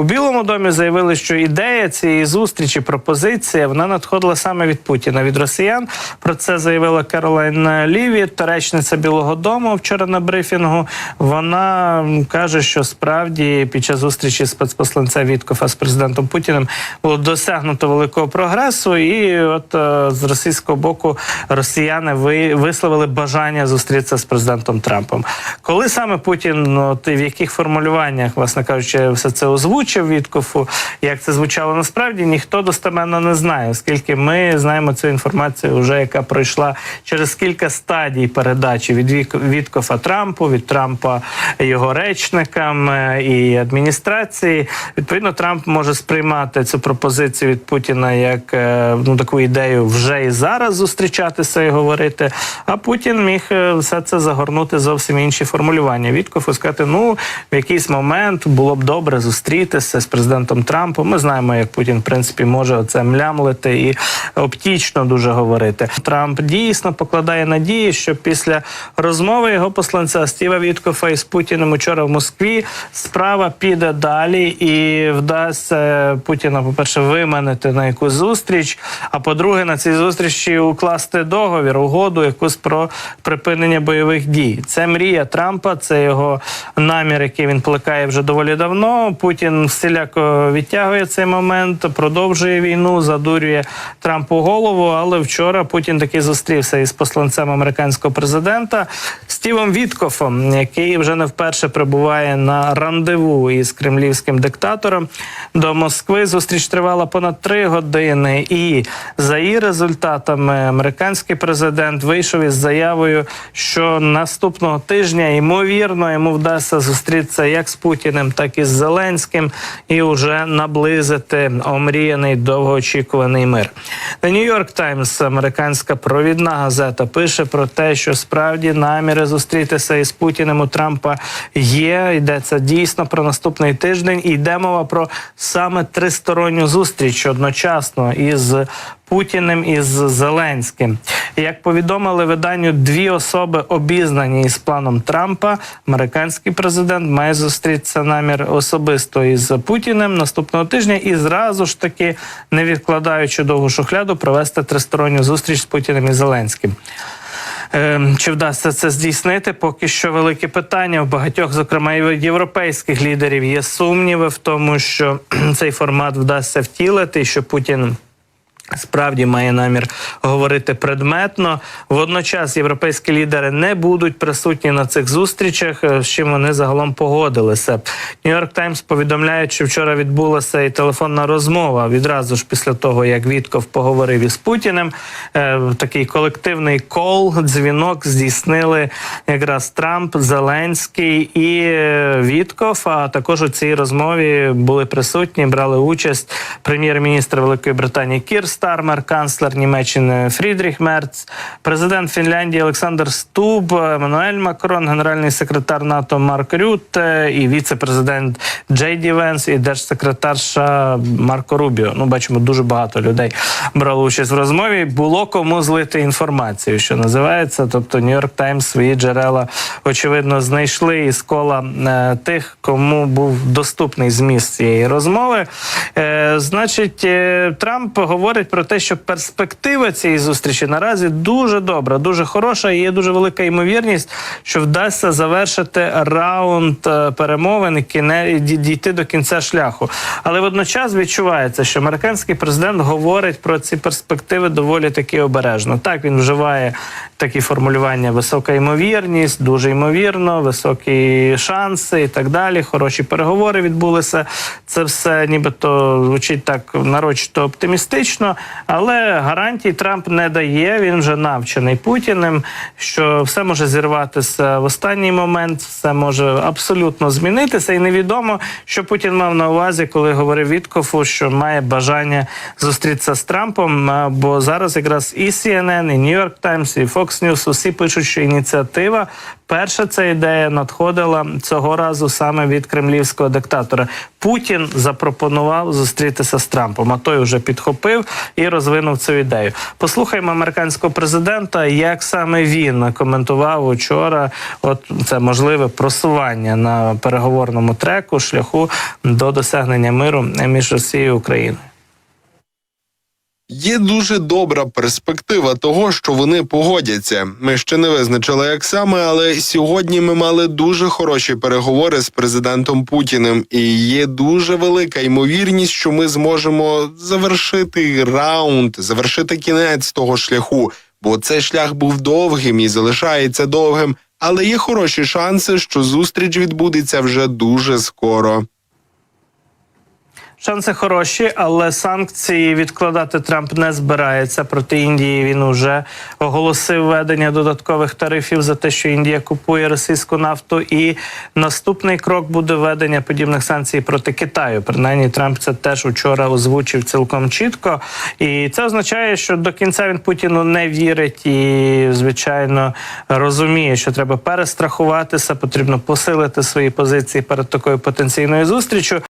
У Білому домі заявили, що ідея цієї зустрічі, пропозиція, вона надходила саме від Путіна, від росіян. Про це заявила Каролайн Ліві, речниця Білого Дому вчора на брифінгу. Вона каже, що справді під час зустрічі спецпосланця Віткофа з президентом Путіним було досягнуто великого прогресу, і от е, з російського боку росіяни ви, висловили бажання зустрітися з президентом Трампом. Коли саме Путін, от, і в яких формулюваннях, власне кажучи, все це озвучив Віткофу, як це звучало насправді, ніхто достеменно не знає, оскільки ми знаємо цю інформацію, вже яка пройшла через кілька стадій передачі від Віткофа Трампу, від Трампа його речникам е, і адміністрації. Відповідно, Трамп може сприймати цю пропозицію від Путіна як е, ну таку ідею вже і зараз зустрічатися і говорити. А Путін міг е, все це загорнути зовсім інші формулювання. Віткоф і сказати, ну в якийсь момент було б добре зустрітися з президентом Трампом. Ми знаємо, як Путін в принципі може оце млямлити і оптічно дуже говорити. Трамп дійсно покладає надії, що після розмови його посланця Стіва Віткофа із Путіним учора в Москві справа піде далі і вдасться Путіна, по перше, виманити на якусь зустріч. А по-друге, на цій зустрічі укласти договір, угоду, якусь про припинення бойових дій. Це мрія Трампа, це його намір, який він плекає вже доволі давно. Путін всіляко відтягує цей момент, продовжує війну, задурює Трампу голову. Але вчора Путін таки зустрівся із посланцем американського президента Стівом Віткофом, який вже не вперше прибуває на рандеву із кремлівським диктатором до Москви. Зустріч тривала понад три години, і за її результатами американський президент вийшов із заявою, що наступного тижня ймовірно йому вдасться зустрітися як з Путіним, так і з Зеленським, і вже наблизити омріяний довгоочікуваний мир. The New York Times, американська провідна газета, пише про те, що справді наміри зустрітися із Путіним у Трампа є. Йдеться дійсно про наступний тиждень. Йде мова про саме тристоронню зустріч одночасно із Путіним і з Зеленським. Як повідомили виданню, дві особи обізнані із планом Трампа. Американський президент має зустрітися намір особисто із Путіним наступного тижня і зразу ж таки, не відкладаючи довгу шухляду, провести тристоронню зустріч з Путіним і Зеленським. Ем, Чи вдасться це здійснити? Поки що велике питання. У багатьох, зокрема, і в європейських лідерів є сумніви в тому, що цей формат вдасться втілити, що Путін. Справді має намір говорити предметно. Водночас європейські лідери не будуть присутні на цих зустрічах, е, з чим вони загалом погодилися. Нью-Йорк Таймс повідомляє, що вчора відбулася і телефонна розмова відразу ж після того, як Вітков поговорив із Путіним. Е, Такий колективний кол, дзвінок здійснили якраз Трамп, Зеленський і е, Вітков. А також у цій розмові були присутні, брали участь прем'єр-міністр Великої Британії Кір Стармер, канцлер Німеччини Фрідріх Мерц, президент Фінляндії Олександр Стуб, Еммануель Макрон, генеральний секретар НАТО Марк Рютте і віце-президент Джей Ді Венс і держсекретарша Марко Рубіо. Ну, бачимо, дуже багато людей брали участь в розмові. Було кому злити інформацію, що називається. Тобто Нью-Йорк Таймс свої джерела очевидно знайшли із кола е, тих, кому був доступний зміст цієї розмови. Е, значить, е, Трамп говорить про те, що перспектива цієї зустрічі наразі дуже добра, дуже хороша. І є дуже велика ймовірність, що вдасться завершити раунд е, перемовин кіне- дійти до кінця шляху. Але водночас відчувається, що американський президент говорить про ці перспективи доволі таки обережно. Так він вживає такі формулювання: висока ймовірність, дуже ймовірно, високі шанси і так далі. Хороші переговори відбулися. Це все нібито звучить так нарочито оптимістично, але гарантій Трамп не дає. Він вже навчений Путіним, що все може зірватися в останній момент, все може абсолютно змінитися, і невідомо, що Путін мав на увазі, коли говорив Віткофу, що має бажання зустрітися з Трампом. Бо зараз якраз і CNN, і New York Times, і Fox News усі пишуть, що ініціатива Перша ця ідея надходила цього разу саме від кремлівського диктатора. Путін запропонував зустрітися з Трампом. А той вже підхопив і розвинув цю ідею. Послухаймо американського президента, як саме він коментував учора. От це можливе просування на переговорному треку шляху до досягнення миру між Росією і Україною. Є дуже добра перспектива того, що вони погодяться. Ми ще не визначили, як саме, але сьогодні ми мали дуже хороші переговори з президентом Путіним, і є дуже велика ймовірність, що ми зможемо завершити раунд, завершити кінець того шляху. Бо цей шлях був довгим і залишається довгим. Але є хороші шанси, що зустріч відбудеться вже дуже скоро. Шанси хороші, але санкції відкладати Трамп не збирається. Проти Індії він уже оголосив введення додаткових тарифів за те, що Індія купує російську нафту. І наступний крок буде введення подібних санкцій проти Китаю. Принаймні, Трамп це теж учора озвучив цілком чітко. І це означає, що до кінця він Путіну не вірить і, звичайно, розуміє, що треба перестрахуватися, потрібно посилити свої позиції перед такою потенційною зустрічю.